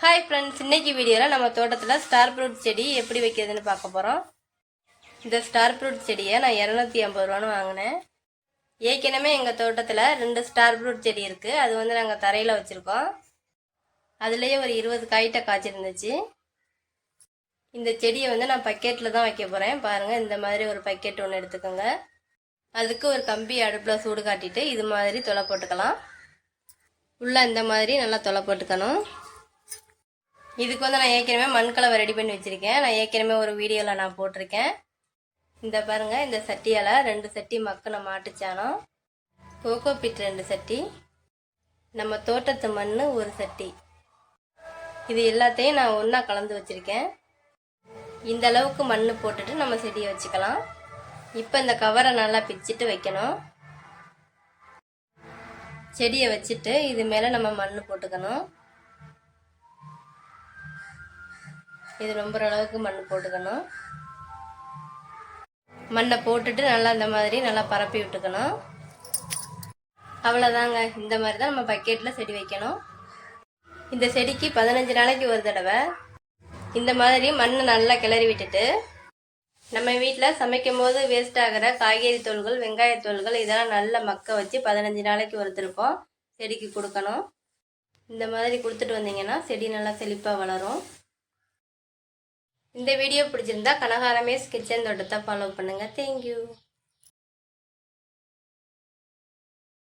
Hi friends இன்னைக்கு வீடியோவில் நம்ம தோட்டத்தில் ஸ்டார் ஃப்ரூட் செடி எப்படி வைக்கிறதுன்னு பார்க்க போகிறோம் இந்த ஸ்டார் ஃப்ரூட் செடியை நான் இரநூத்தி ஐம்பது ரூபான்னு வாங்கினேன். ஏற்கனவே எங்கள் தோட்டத்தில் ரெண்டு ஸ்டார் ஃப்ரூட் செடி இருக்குது அது வந்து நாங்கள் தரையில் வச்சுருக்கோம். அதுலேயே ஒரு இருபது காய்கிட்ட காய்ச்சிருந்துச்சு. இந்த செடியை வந்து நான் பக்கெட்டில் தான் வைக்க போகிறேன் பாருங்கள் இந்த மாதிரி ஒரு பக்கெட் ஒன்று எடுத்துக்கோங்க. அதுக்கு ஒரு கம்பி அடுப்பில் சூடு காட்டிட்டு இது மாதிரி தொலை போட்டுக்கலாம். உள்ளே இந்த மாதிரி நல்லா தொலை போட்டுக்கணும். இதுக்கு வந்து நான் ஏற்கனவே மண் கலவை ரெடி பண்ணி வச்சுருக்கேன். நான் ஏற்கனவே ஒரு வீடியோவில் நான் போட்டிருக்கேன். இந்த பாருங்கள் இந்த சட்டியால் ரெண்டு சட்டி மக்கின மாட்டுச்சாணம் கோகோ பிட் ரெண்டு சட்டி. நம்ம தோட்டத்து மண் ஒரு சட்டி. இது எல்லாத்தையும் நான் ஒன்றா கலந்து வச்சுருக்கேன். இந்த அளவுக்கு மண் போட்டுட்டு நம்ம செடியை வச்சுக்கலாம். இப்போ இந்த கவரை நல்லா பிச்சுட்டு வைக்கணும். செடியை வச்சுட்டு இது மேலே நம்ம மண் போட்டுக்கணும். இது ரொம்ப அளவுக்கு மண் போட்டுக்கணும். மண்ணை போட்டுட்டு நல்லா இந்த மாதிரி நல்லா பரப்பி விட்டுக்கணும். அவ்வளோதாங்க இந்த மாதிரி தான் நம்ம பக்கெட்டில் செடி வைக்கணும். இந்த செடிக்கு பதினஞ்சு நாளைக்கு ஒரு தடவை இந்த மாதிரி மண்ணை நல்லா கிளறி விட்டுட்டு நம்ம வீட்டில் சமைக்கும் போது வேஸ்ட் ஆகிற காய்கறி தோல்கள் வெங்காய தோல்கள் இதெல்லாம் நல்லா மக்க வச்சு பதினஞ்சு நாளைக்கு ஒரு திருப்பம் செடிக்கு கொடுக்கணும். இந்த மாதிரி கொடுத்துட்டு வந்தீங்கன்னா செடி நல்லா செழிப்பாக வளரும். இந்த வீடியோ பிடிச்சிருந்தா கனகாரமேஸ் கிச்சன் தோட்டத்தை ஃபாலோ பண்ணுங்கள் தேங்க்யூ